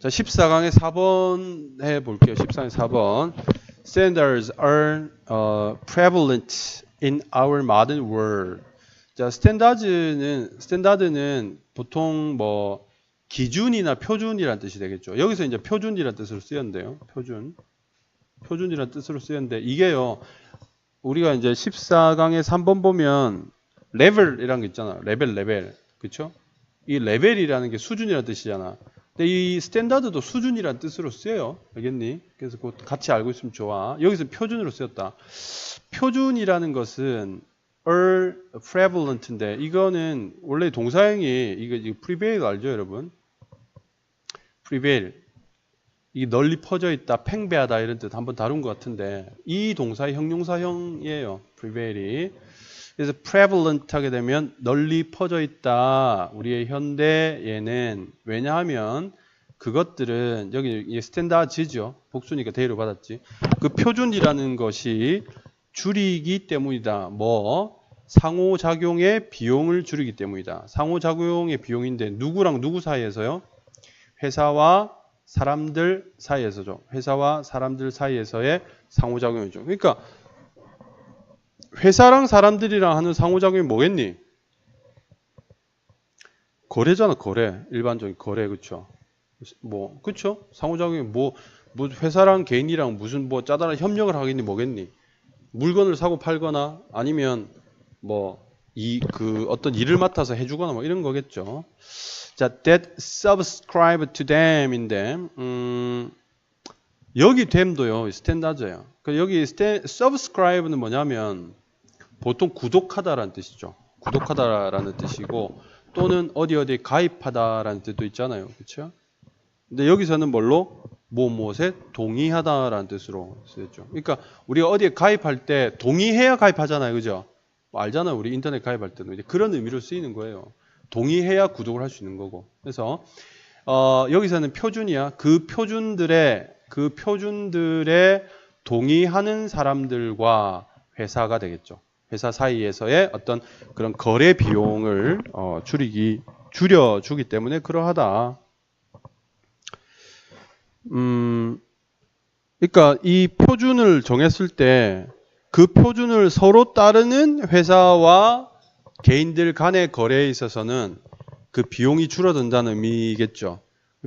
자, 14강의 4번 해 볼게요. 14강의 4번. Standards are uh, prevalent in our modern world. 자, 스탠다드는 스탠다드는 보통 뭐 기준이나 표준이란 뜻이 되겠죠. 여기서 이제 표준이란 뜻으로 쓰였는데요. 표준. 표준이란 뜻으로 쓰였는데 이게요. 우리가 이제 14강의 3번 보면 레벨이라는 게 있잖아. 레벨 레벨. 그렇죠? 이 레벨이라는 게 수준이라는 뜻이잖아. 근데 이 스탠다드도 수준이라는 뜻으로 쓰여요. 알겠니? 그래서 그것 같이 알고 있으면 좋아. 여기서 표준으로 쓰였다. 표준이라는 것은 are prevalent인데 이거는 원래 동사형이 이거 이거 prevail 알죠, 여러분? prevail 이게 널리 퍼져 있다, 팽배하다 이런 뜻 한번 다룬 것 같은데 이 동사의 형용사형이에요. prevail이 그래서 prevalent 하게 되면 널리 퍼져 있다. 우리의 현대에는 왜냐하면 그것들은 여기 이게 스탠다드죠. 복수니까 대로 받았지. 그 표준이라는 것이 줄이기 때문이다. 뭐 상호작용의 비용을 줄이기 때문이다. 상호작용의 비용인데 누구랑 누구 사이에서요? 회사와 사람들 사이에서죠. 회사와 사람들 사이에서의 상호작용이죠. 그러니까 회사랑 사람들이랑 하는 상호작용이 뭐겠니? 거래잖아, 거래. 일반적인 거래, 그쵸? 뭐, 그쵸? 상호작용이 뭐, 뭐, 회사랑 개인이랑 무슨 뭐 짜다란 협력을 하겠니, 뭐겠니? 물건을 사고 팔거나 아니면 뭐, 이, 그 어떤 일을 맡아서 해주거나 뭐 이런 거겠죠. 자, that subscribe to them인데, 음, 여기 them도요, 스탠다드예요. 그 여기 스탠, subscribe는 뭐냐면, 보통 구독하다라는 뜻이죠. 구독하다라는 뜻이고 또는 어디 어디 가입하다라는 뜻도 있잖아요. 그렇죠? 근데 여기서는 뭘로 뭐 무엇에 동의하다라는 뜻으로 쓰였죠. 그러니까 우리가 어디에 가입할 때 동의해야 가입하잖아요. 그죠? 뭐 알잖아요. 우리 인터넷 가입할 때는 이제 그런 의미로 쓰이는 거예요. 동의해야 구독을 할 수 있는 거고. 그래서 어, 여기서는 표준이야. 그 표준들의 그 표준들의 동의하는 사람들과 회사가 되겠죠. 회사 사이에서의 어떤 그런 거래 비용을 어, 줄이기 줄여주기 때문에 그러하다. 음, 그러니까 이 표준을 정했을 때 그 표준을 서로 따르는 회사와 개인들 간의 거래에 있어서는 그 비용이 줄어든다는 의미겠죠.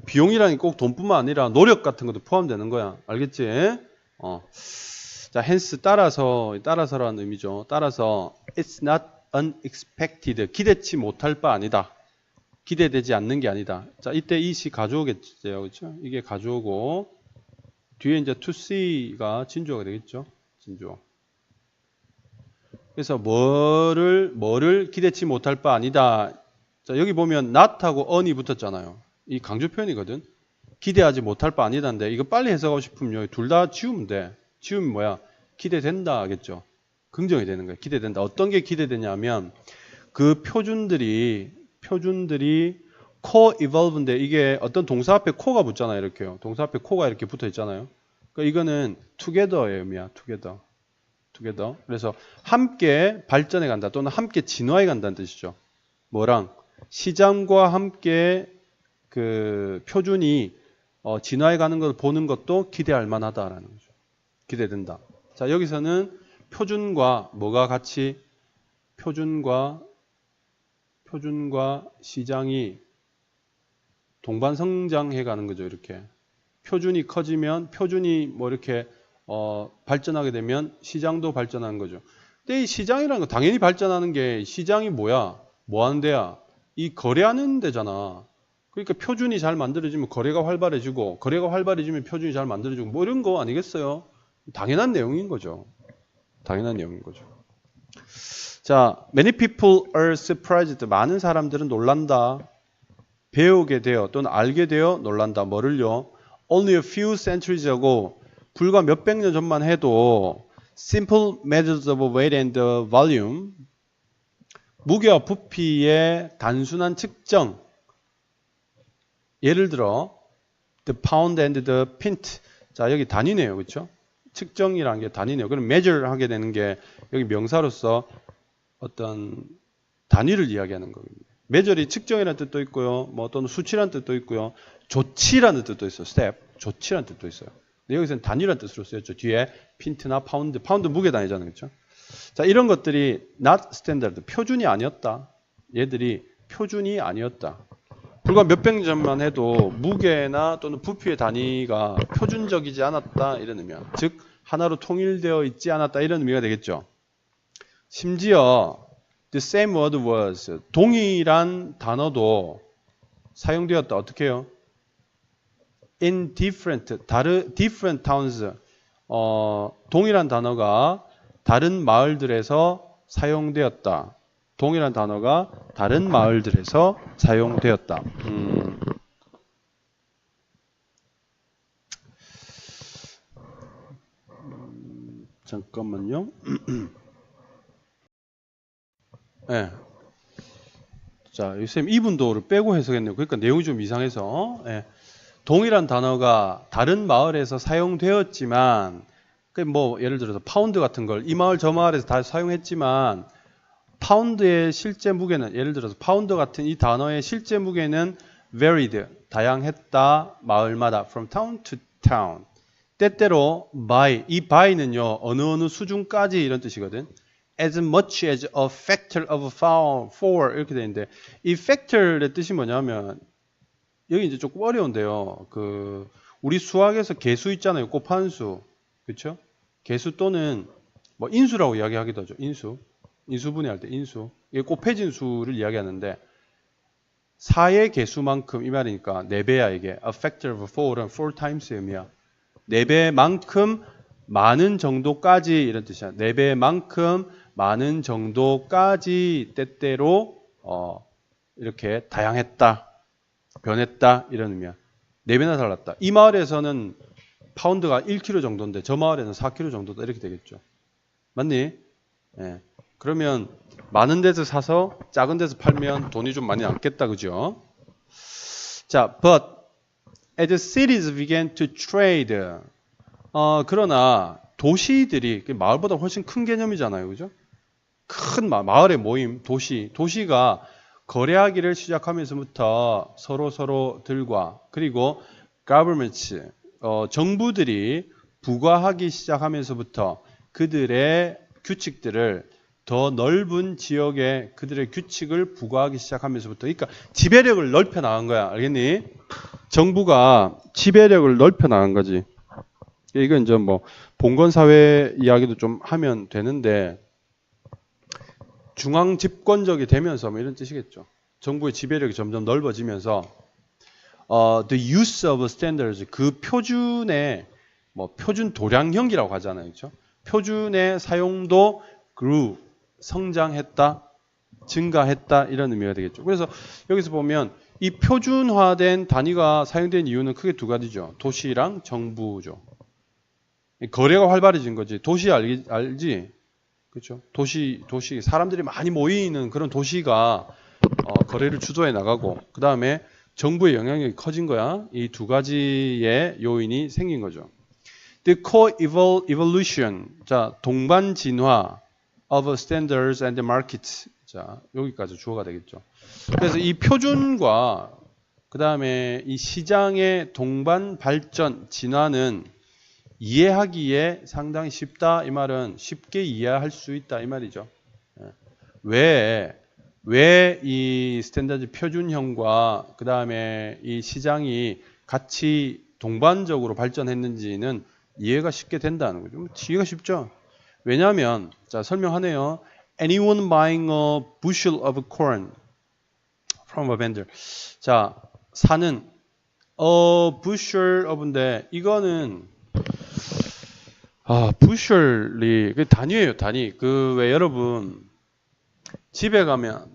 비용이라는 게꼭 돈뿐만 아니라 노력 같은 것도 포함되는 거야. 알겠지? 어. 자, hence 따라서 따라서라는 의미죠. 따라서 it's not unexpected 기대치 못할 바 아니다. 기대되지 않는 게 아니다. 자, 이때 이 시 가져오겠죠. 그렇죠? 이게 가져오고 뒤에 이제 to see가 진주어가 되겠죠. 진주어. 그래서 뭐를 뭐를 기대치 못할 바 아니다. 자, 여기 보면 not하고 on이 붙었잖아요. 이 강조 표현이거든. 기대하지 못할 바 아니다인데 이거 빨리 해석하고 싶으면 둘다 지우면 돼. 지우면 뭐야? 기대된다 하겠죠. 긍정이 되는 거예요. 기대된다. 어떤 게 기대되냐면 그 표준들이 표준들이 co-evolve인데 이게 어떤 동사 앞에 코가 붙잖아요. 이렇게요. 동사 앞에 코가 이렇게 붙어 있잖아요. 그러니까 이거는 together의 의미야. together. 그래서 함께 발전해 간다 또는 함께 진화해 간다는 뜻이죠. 뭐랑 시장과 함께 그 표준이 어, 진화해 가는 것을 보는 것도 기대할 만하다라는 거죠. 기대된다. 자, 여기서는 표준과 뭐가 같이 표준과 표준과 시장이 동반 성장해 가는 거죠, 이렇게. 표준이 커지면 표준이 뭐 이렇게 어, 발전하게 되면 시장도 발전하는 거죠. 근데 이 시장이라는 거 당연히 발전하는 게 시장이 뭐야? 뭐 하는 데야? 이 거래하는 데잖아. 그러니까 표준이 잘 만들어지면 거래가 활발해지고 거래가 활발해지면 표준이 잘 만들어지고 뭐 이런 거 아니겠어요? 당연한 내용인 거죠. 당연한 내용인 거죠. 자, many people are surprised. 많은 사람들은 놀란다. 배우게 되어 또는 알게 되어 놀란다. 뭐를요? Only a few centuries ago, 불과 몇백 년 전만 해도 simple methods of weight and volume, 무게와 부피의 단순한 측정, 예를 들어 the pound and the pint, 자 여기 단위네요, 그렇죠? 측정이라는 게 단위네요. 그럼 measure 하게 되는 게 여기 명사로서 어떤 단위를 이야기하는 겁니다. 메저리 측정이라는 뜻도 있고요. 뭐 또는 수치라는 뜻도 있고요. 조치라는 뜻도 있어요. 스텝. 조치라는 뜻도 있어요. 근데 여기서는 단위라는 뜻으로 쓰였죠. 뒤에 핀트나 파운드. 파운드 무게 단위잖아요. 그렇죠? 자, 이런 것들이 not standard. 표준이 아니었다. 얘들이 표준이 아니었다. 불과 몇백 년 전만 해도 무게나 또는 부피의 단위가 표준적이지 않았다 이런 의미야. 즉 하나로 통일되어 있지 않았다 이런 의미가 되겠죠. 심지어 the same word was 동일한 단어도 사용되었다. 어떻게 해요? in different 다른 different towns 어, 동일한 단어가 다른 마을들에서 사용되었다. 동일한 단어가 다른 마을들에서 사용되었다. 음. 음, 잠깐만요. 네. 자, 요쌤 이분도를 빼고 해석했네요. 그러니까 내용이 좀 이상해서. 네. 동일한 단어가 다른 마을에서 사용되었지만, 뭐 예를 들어서 파운드 같은 걸 이 마을 저 마을에서 다 사용했지만 파운드의 실제 무게는 예를 들어서 파운드 같은 이 단어의 실제 무게는 varied 다양했다 마을마다 from town to town. 때때로 by 이 by는요 어느 어느 수준까지 이런 뜻이거든. as much as a factor of four 이렇게 되는데 이 factor의 뜻이 뭐냐면 여기 이제 조금 어려운데요. 그 우리 수학에서 개수 있잖아요. 곱한수. 그렇죠 개수 또는 뭐 인수라고 이야기하기도 하죠. 인수 인수분해할 때 인수. 이게 곱해진 수를 이야기하는데 4의 개수만큼 이 말이니까 4배야 이게. A factor of 4는 4 times 의미야. 4배만큼 많은 정도까지 이런 뜻이야. 4배만큼 많은 정도까지 때때로 어, 이렇게 다양했다. 변했다. 이런 의미야. 4배나 달랐다. 이 마을에서는 파운드가 1kg 정도인데 저 마을에는 4kg 정도다. 이렇게 되겠죠. 맞니? 예. 그러면 많은 데서 사서 작은 데서 팔면 돈이 좀 많이 남겠다. 그죠? 자, but as cities began to trade 어, 그러나 도시들이 마을보다 훨씬 큰 개념이잖아요. 그죠? 큰 마, 마을의 모임, 도시, 도시가 거래하기를 시작하면서부터 서로 서로들과 그리고 governments 어, 정부들이 부과하기 시작하면서부터 그들의 규칙들을 더 넓은 지역에 그들의 규칙을 부과하기 시작하면서부터 그러니까 지배력을 넓혀 나간 거야. 알겠니? 정부가 지배력을 넓혀 나간 거지. 이건 이제 뭐 봉건 사회 이야기도 좀 하면 되는데 중앙 집권적이 되면서 뭐 이런 뜻이겠죠. 정부의 지배력이 점점 넓어지면서 어, the use of standards 그 표준의 뭐 표준 도량형이라고 하잖아요. 그렇죠? 표준의 사용도 grew 성장했다, 증가했다 이런 의미가 되겠죠. 그래서 여기서 보면 이 표준화된 단위가 사용된 이유는 크게 두 가지죠. 도시랑 정부죠. 거래가 활발해진 거지. 도시 알기, 알지? 그렇죠. 도시 도시 사람들이 많이 모이는 그런 도시가 어, 거래를 주도해 나가고 그 다음에 정부의 영향력이 커진 거야. 이 두 가지의 요인이 생긴 거죠. The co-evolution, 자 동반 진화, of standards and markets. 자, 여기까지 주어가 되겠죠. 그래서 이 표준과 그 다음에 이 시장의 동반 발전, 진화는 이해하기에 상당히 쉽다. 이 말은 쉽게 이해할 수 있다. 이 말이죠. 예. 왜, 왜 이 스탠다드 표준형과 그 다음에 이 시장이 같이 동반적으로 발전했는지는 이해가 쉽게 된다는 거죠. 이해가 쉽죠? 왜냐하면 자 설명하네요. Anyone buying a bushel of corn from a vendor. 자 사는 a bushel of인데 이거는 아 bushel이 그 단위예요 단위. 그 왜 여러분 집에 가면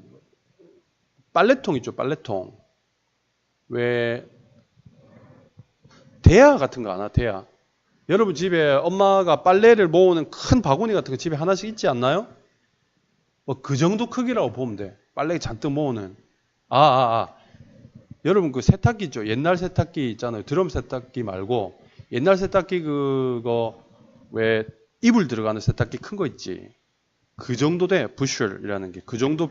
빨래통 있죠 빨래통. 왜 대야 같은 거 아나 대야. 여러분 집에 엄마가 빨래를 모으는 큰 바구니 같은 거 집에 하나씩 있지 않나요? 뭐 그 정도 크기라고 보면 돼. 빨래 잔뜩 모으는. 아, 아, 아. 여러분 그 세탁기 있죠? 옛날 세탁기 있잖아요. 드럼 세탁기 말고 옛날 세탁기 그거 왜 이불 들어가는 세탁기 큰 거 있지. 그 정도 돼. 부셜이라는 게 그 정도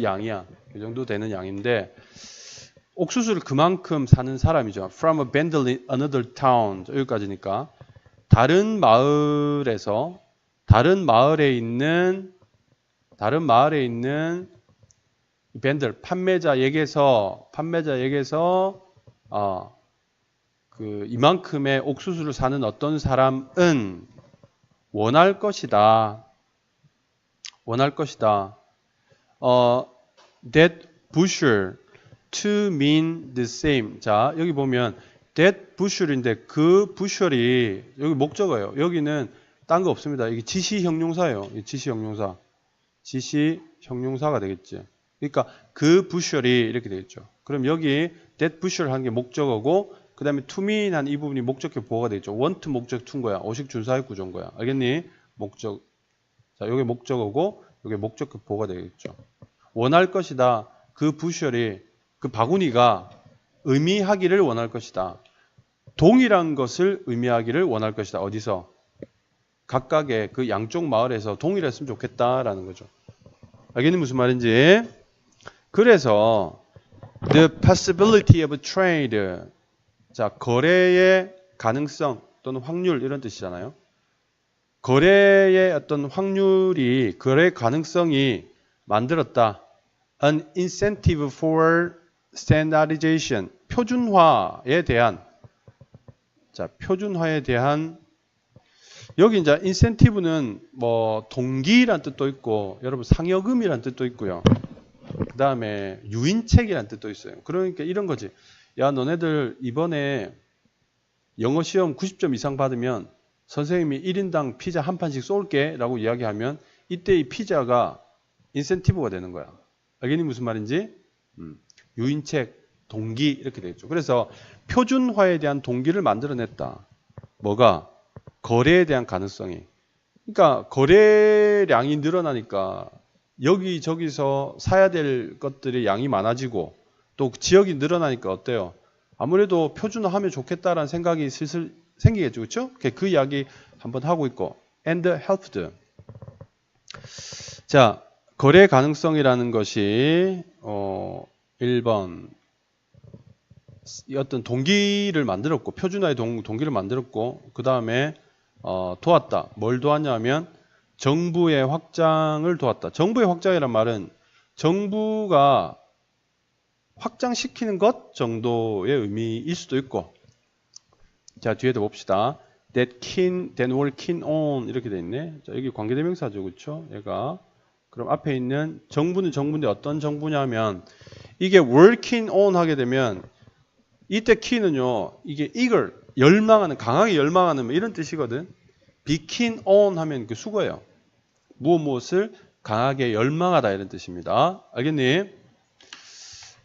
양이야. 그 정도 되는 양인데 옥수수를 그만큼 사는 사람이죠. From a in another town 여기까지니까 다른 마을에서 다른 마을에 있는 다른 마을에 있는 밴들 판매자에게서 판매자에게서 어, 그 이만큼의 옥수수를 사는 어떤 사람은 원할 것이다. 원할 것이다. 어, that bushel to mean the same. 자, 여기 보면 that bushel인데 그 bushel이 여기 목적어예요. 여기는 딴 거 없습니다. 이게 지시 형용사예요. 지시 형용사. 지시 형용사가 되겠지. 그러니까 그 bushel이 이렇게 되겠죠. 그럼 여기 that bushel 하는 게 목적어고 그 다음에 to mean 한 이 부분이 목적격 보호가 되겠죠. want 목적 to인 거야. 어식 준사역 구조인 거야. 알겠니? 목적. 자, 여기 목적어고 여기 목적격 보호가 되겠죠. 원할 것이다. 그 부셜이 그 바구니가 의미하기를 원할 것이다. 동일한 것을 의미하기를 원할 것이다. 어디서? 각각의 그 양쪽 마을에서 동일했으면 좋겠다라는 거죠. 알겠니 무슨 말인지? 그래서 the possibility of trade 자 거래의 가능성 또는 확률 이런 뜻이잖아요. 거래의 어떤 확률이 거래 가능성이 만들었다. An incentive for standardization 표준화에 대한 자 표준화에 대한 여기 이제 인센티브는 뭐 동기란 뜻도 있고 여러분 상여금이란 뜻도 있고요. 그 다음에 유인책이란 뜻도 있어요. 그러니까 이런 거지. 야 너네들 이번에 영어 시험 90점 이상 받으면 선생님이 1인당 피자 한 판씩 쏠게 라고 이야기하면 이때 이 피자가 인센티브가 되는 거야. 알겠니 무슨 말인지? 음, 유인책, 동기 이렇게 되겠죠. 그래서 표준화에 대한 동기를 만들어냈다. 뭐가? 거래에 대한 가능성이. 그러니까 거래량이 늘어나니까 여기 저기서 사야 될 것들의 양이 많아지고 또 지역이 늘어나니까 어때요? 아무래도 표준화하면 좋겠다라는 생각이 슬슬 생기겠죠. 그렇죠? 그 이야기 한번 하고 있고 and helped. 자, 거래 가능성이라는 것이 어 1번 어떤 동기를 만들었고 표준화의 동, 동기를 만들었고 그 다음에 어, 도왔다. 뭘 도왔냐면 정부의 확장을 도왔다. 정부의 확장이란 말은 정부가 확장시키는 것 정도의 의미일 수도 있고 자 뒤에도 봅시다. that keen, that were keen on 이렇게 돼 있네. 자, 여기 관계대명사죠. 그렇죠? 얘가 그럼 앞에 있는 정부는 정부인데 어떤 정부냐면 이게 working on 하게 되면 이때 keen은요. 이게 eager 열망하는 강하게 열망하는 뭐 이런 뜻이거든. be keen on 하면 그 수거예요. 무엇 무엇을 강하게 열망하다 이런 뜻입니다. 알겠니?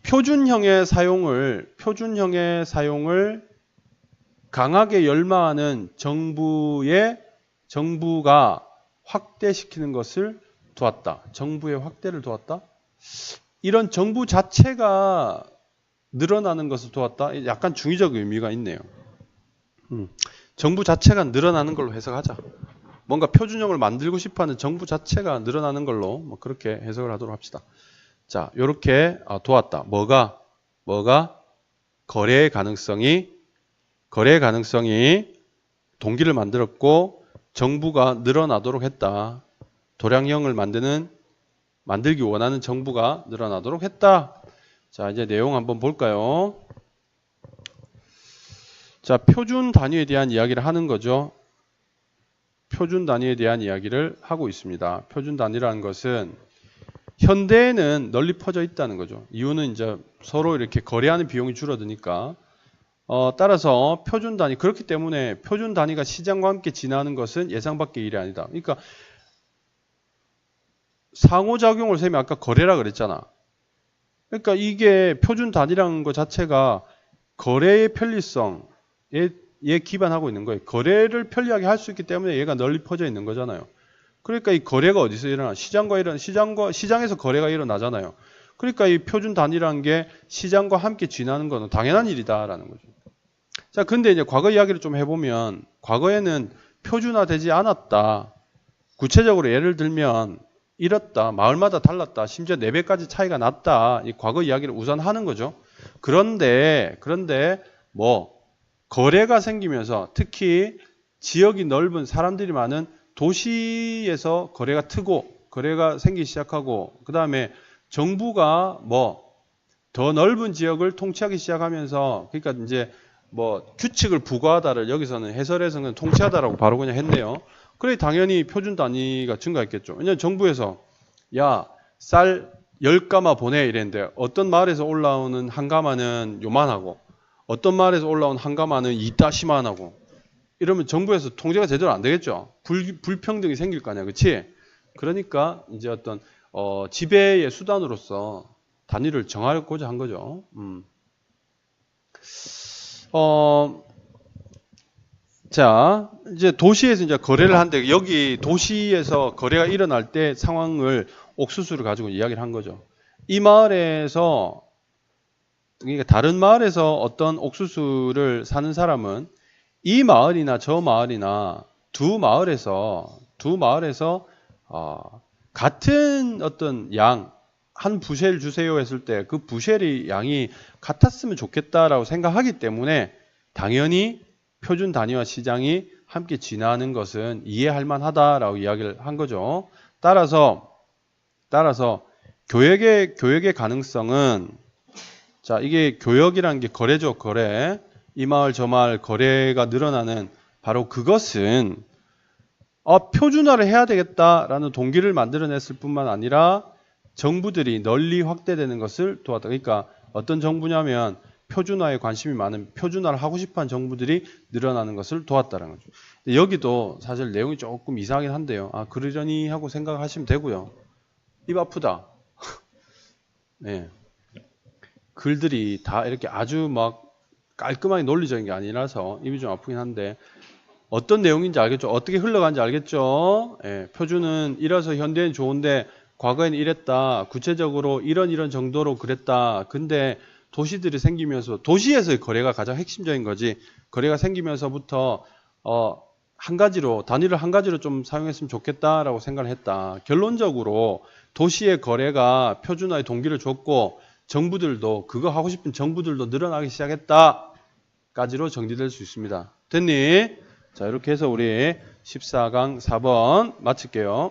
표준형의 사용을 표준형의 사용을 강하게 열망하는 정부의 정부가 확대시키는 것을 도왔다. 정부의 확대를 도왔다. 이런 정부 자체가 늘어나는 것을 도왔다. 약간 중의적 의미가 있네요. 음, 정부 자체가 늘어나는 걸로 해석하자. 뭔가 표준형을 만들고 싶어하는 정부 자체가 늘어나는 걸로 뭐 그렇게 해석을 하도록 합시다. 자, 이렇게 아, 도왔다. 뭐가 뭐가 거래의 가능성이 거래의 가능성이 동기를 만들었고 정부가 늘어나도록 했다. 도량형을 만드는 만들기 원하는 정부가 늘어나도록 했다. 자, 이제 내용 한번 볼까요? 자, 표준 단위에 대한 이야기를 하는 거죠. 표준 단위에 대한 이야기를 하고 있습니다. 표준 단위라는 것은 현대에는 널리 퍼져 있다는 거죠. 이유는 이제 서로 이렇게 거래하는 비용이 줄어드니까 어, 따라서 표준 단위 그렇기 때문에 표준 단위가 시장과 함께 지나는 것은 예상 밖의 일이 아니다. 그러니까 상호작용을 셈이 아까 거래라 그랬잖아. 그러니까 이게 표준 단위라는 것 자체가 거래의 편리성에 에 기반하고 있는 거예요. 거래를 편리하게 할 수 있기 때문에 얘가 널리 퍼져 있는 거잖아요. 그러니까 이 거래가 어디서 일어나? 시장과 일어나 시장과 시장에서 거래가 일어나잖아요. 그러니까 이 표준 단위라는 게 시장과 함께 지나는 것은 당연한 일이다라는 거죠. 자, 근데 이제 과거 이야기를 좀 해보면 과거에는 표준화되지 않았다. 구체적으로 예를 들면 이렇다. 마을마다 달랐다. 심지어 4배까지 차이가 났다. 이 과거 이야기를 우선 하는 거죠. 그런데 그런데 뭐 거래가 생기면서 특히 지역이 넓은 사람들이 많은 도시에서 거래가 트고 거래가 생기기 시작하고 그 다음에 정부가 뭐 더 넓은 지역을 통치하기 시작하면서 그러니까 이제 뭐 규칙을 부과하다를 여기서는 해설에서는 통치하다라고 바로 그냥 했네요. 그래 당연히 표준 단위가 증가했겠죠. 왜냐하면 정부에서 야 쌀 10가마 보내 이랬는데 어떤 마을에서 올라오는 한 가마는 요만하고 어떤 마을에서 올라온 한 가마는 이따시만하고 이러면 정부에서 통제가 제대로 안 되겠죠. 불, 불평등이 생길 거 아니야. 그치? 그러니까 이제 어떤 어, 지배의 수단으로서 단위를 정하고자 한 거죠. 음. 어, 자, 이제 도시에서 이제 거래를 한데 여기 도시에서 거래가 일어날 때 상황을 옥수수를 가지고 이야기를 한 거죠. 이 마을에서 그러니까 다른 마을에서 어떤 옥수수를 사는 사람은 이 마을이나 저 마을이나 두 마을에서 두 마을에서 어, 같은 어떤 양 한 부셀 주세요 했을 때 그 부셀의 양이 같았으면 좋겠다라고 생각하기 때문에 당연히 표준 단위와 시장이 함께 진화하는 것은 이해할 만하다라고 이야기를 한 거죠. 따라서 따라서 교역의 교역의 가능성은 자 이게 교역이라는 게 거래죠 거래 이 마을 저 마을 거래가 늘어나는 바로 그것은 어, 표준화를 해야 되겠다라는 동기를 만들어냈을 뿐만 아니라 정부들이 널리 확대되는 것을 도왔다. 그러니까 어떤 정부냐면 표준화에 관심이 많은 표준화를 하고 싶어하는 정부들이 늘어나는 것을 도왔다는 거죠. 여기도 사실 내용이 조금 이상하긴 한데요. 아 그러려니 하고 생각하시면 되고요. 입 아프다. 네. 글들이 다 이렇게 아주 막 깔끔하게 논리적인 게 아니라서 입이 좀 아프긴 한데 어떤 내용인지 알겠죠? 어떻게 흘러가는지 알겠죠? 예, 표준은 이래서 현대엔 좋은데 과거엔 이랬다. 구체적으로 이런 이런 정도로 그랬다. 근데 도시들이 생기면서 도시에서의 거래가 가장 핵심적인 거지. 거래가 생기면서부터 어, 한 가지로 단위를 한 가지로 좀 사용했으면 좋겠다라고 생각을 했다. 결론적으로 도시의 거래가 표준화의 동기를 줬고 정부들도 그거 하고 싶은 정부들도 늘어나기 시작했다까지로 정리될 수 있습니다. 됐니? 자 이렇게 해서 우리 14강 4번 마칠게요.